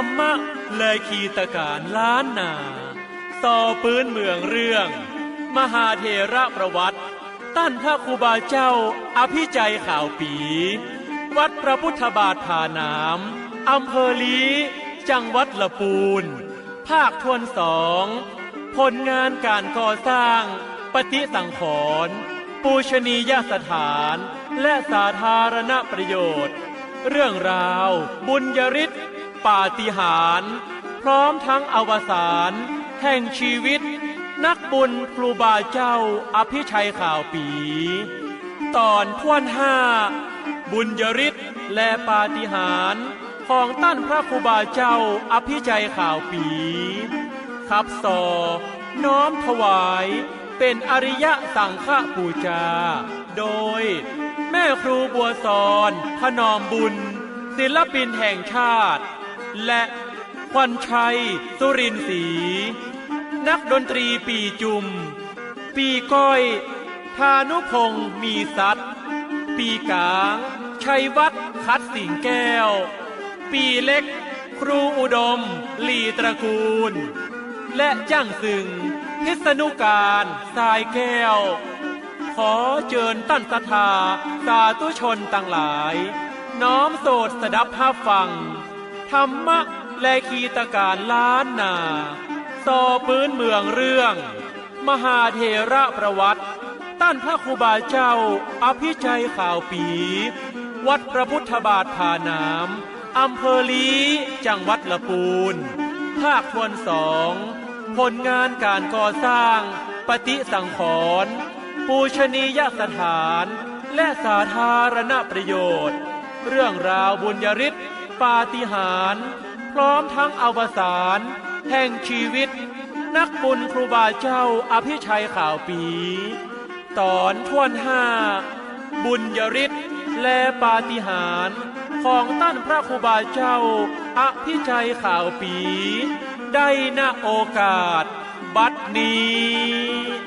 รรมะเลยขีตการล้านนา ต่อปืนเมืองเรื่อง มหาเทระประวัติ ตั้นพระครูบาเจ้าอภิใจข่าวปี วัดพระพุทธบาทผาน้ำอำเภอลีจังหวัดละปูน ภาคทวนสองผลงานการก่อสร้าง ปฏิสังขรณ์ปูชนียสถานและสาธารณประโยชน์ เรื่องราวบุญยริศ ปาฏิหาริย์พร้อมทั้งอวสานแห่งชีวิต นักบุญครูบาเจ้าอภิชัยข่าวปี ตอนทวนห้าบุญยริศและปาฏิหาริย์ของตั้นพระครูบาเจ้าอภิชัยข่าวปีขับสอน้อมถวายเป็นอริยะสังฆปูจา โดย แม่ครูบัวสอนพนอมบุญ ศิลปินแห่งชาติ และควันชัย สุรินทร์ศรีนักดนตรีปีจุม ปีก้อยพานุพงศ์มีสัตว์ ปีกลางชัยวัฒน์คัดสิงแก้ว ปีเล็ก ครูอุดม ลีตระกูล และจ้างสึง พิษณุการสายแก้ว ขอเจิญตั้นศรัทธาสาธุชนต่างหลาย น้อมโสดสดับภาพฟัง ธรรมะและคีตการล้านนาซอปื้นเมืองเรื่อง มหาเทระประวัติตั้นพระครูบาเจ้า อภิชัยข่าวปี วัดพระพุทธบาทผาน้ำอำเภอลีจังหวัดละปูน ภาคทวนสองผลงานการก่อสร้าง ปฏิสังขรณ์ปูชนียสถาน และสาธารณประโยชน์ เรื่องราวบุญยริศ ปาฏิหาริย์พร้อมทั้งอวสานแห่งชีวิต นักบุญครูบาเจ้าอภิชัยข่าวปี ตอนทวนห้าบุญยริศและปาฏิหาริย์ของตั้นพระครูบาเจ้าอภิชัยข่าวปี ได้ณโอกาส บัดนี้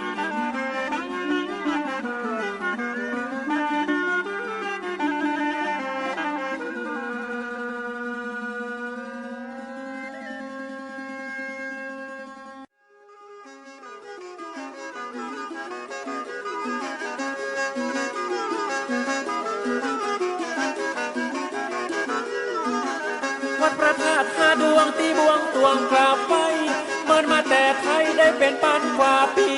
ดพระธาตุห้าดวงตีบวงตวงกราบไปเมินมาแต่ไทยได้เป็นปันกว่าปี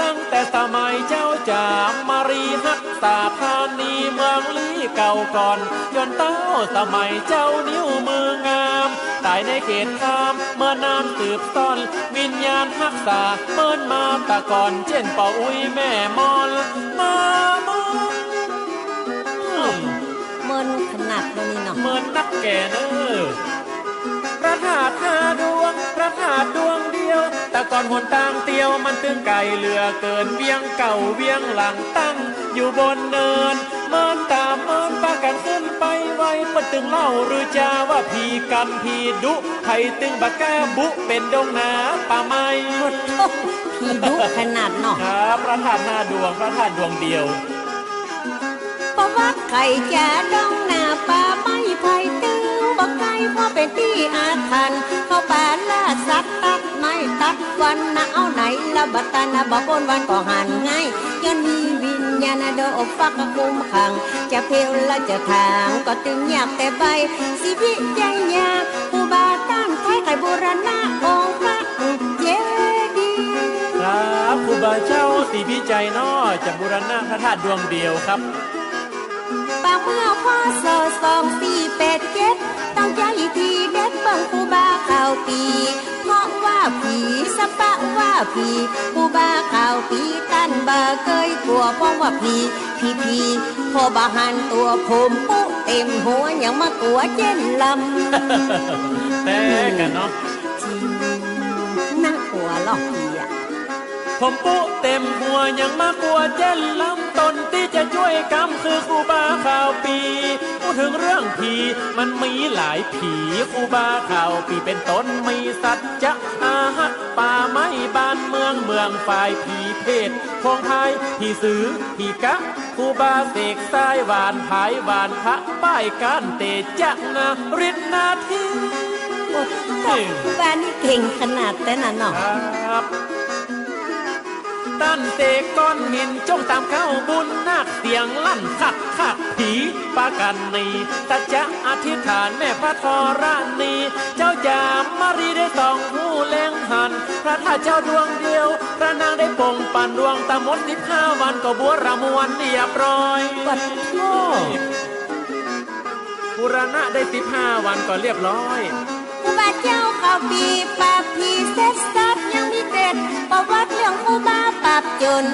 ตั้งแต่สมัยเจ้าจามมารีฮักษาธานีเมืองลีเก่าก่อนจนเต้าสมัยเจ้านิ้วมืองามตายในเขตคามเมื่อนานสืบซ่อนวิญญาณฮักษาเมินมาตะก่อนเช่นป่าอุ้ยแม่มอนมา มินขนาดนี้เนาะเหมือนนักแก่เนอพระธาตุห้าดวง พระธาตุดวงเดียว แต่ก่อนหนตางเตียวมันตึงไก่เหลือเกินเวียงเก่าเวียงหลังตั้ง อยู่บนเนินเมินตามเมินปากันขึ้นไปไวปะตึงเล่าหรือจาว่าพีกันพีดุไทยตึงบะแก้บุเป็นดงนาป่าไม้หมดโทษพี่ดุขนาดเนาะครับพระธาตุห้าดวงพระธาตุดวงเดียวเพราะ ว่าไข่จะดองหน้าป่าไม้ไผ่ตึงบ่ไก่พราะเป็นที่อาถรรพ์เขาป่าล่าสัตว์ตัดไม้ตัดวันนะเอาไหนละบัตานะบ่บนวันก็หันง่ายย้อนมีวิญญาณโดอบฟักกคุมขัง จะเพลวละจะทางก็ตึงยากแต่ใบสิพิใจยากผู้บาต้านไทยไข่โบราณองค์พระเจดีครับครูบาเจ้าสีพิจัยนอจากบุรณะพระธาตุดวงเดียวครับ ปากเมื่อพอสอสองสี่แปดเจ็ดตั้งใจทีเด็ดเบังผู้บาข่าวปีเพราะว่าผีสะปะว่าผีผู้บาข่าวปีตันบาเคยกลัวเพราะว่าผีผีผีพอบาหันตัวผมปุ๊เต็มหัวยังมากลัวเจนลแต่กันเนาะำจริงน่ากลัวหรอกผีอะ ผมปุ๊เต็มหัวยังมากลัวเจนลำตนที่จะช่วยกำคือครูบาข่าวปี พูดถึงเรื่องผีมันมีหลายผีครูบาข่าวปีเป็นต้นมีสัจจะอาหักป่าไม้บ้านเมืองเมืองฝ่ายผีเพศพงไทยผีสือผีกะครูบาเสกสายหวานผายหวานพระป้ายการเตจักนะฤทธิ์นาทีโอ้ตบครูบานี่เก่งขนาดแต่น่ะเนาะครับ ตั้นเตกก้อนหินจงตามเข้าบุญนักเสียงลั่นขักขักผีปากันนีตาจะอธิษฐานแม่พระธรณีเจ้าจามมารีได้สองหูแรงหัน พระธาตุเจ้าดวงเดียว พระนางได้ปงปันดวงตามดสิบห้าวันก็บัวระมวนเรียบร้อยปัดโทบุรณะได้สิบห้าวันก็เรียบร้อยครูบาเจ้าเขาปีปราบผีเซ็ตซัดยังมีเด็ดประวัติเรื่องครูบา ปราบจน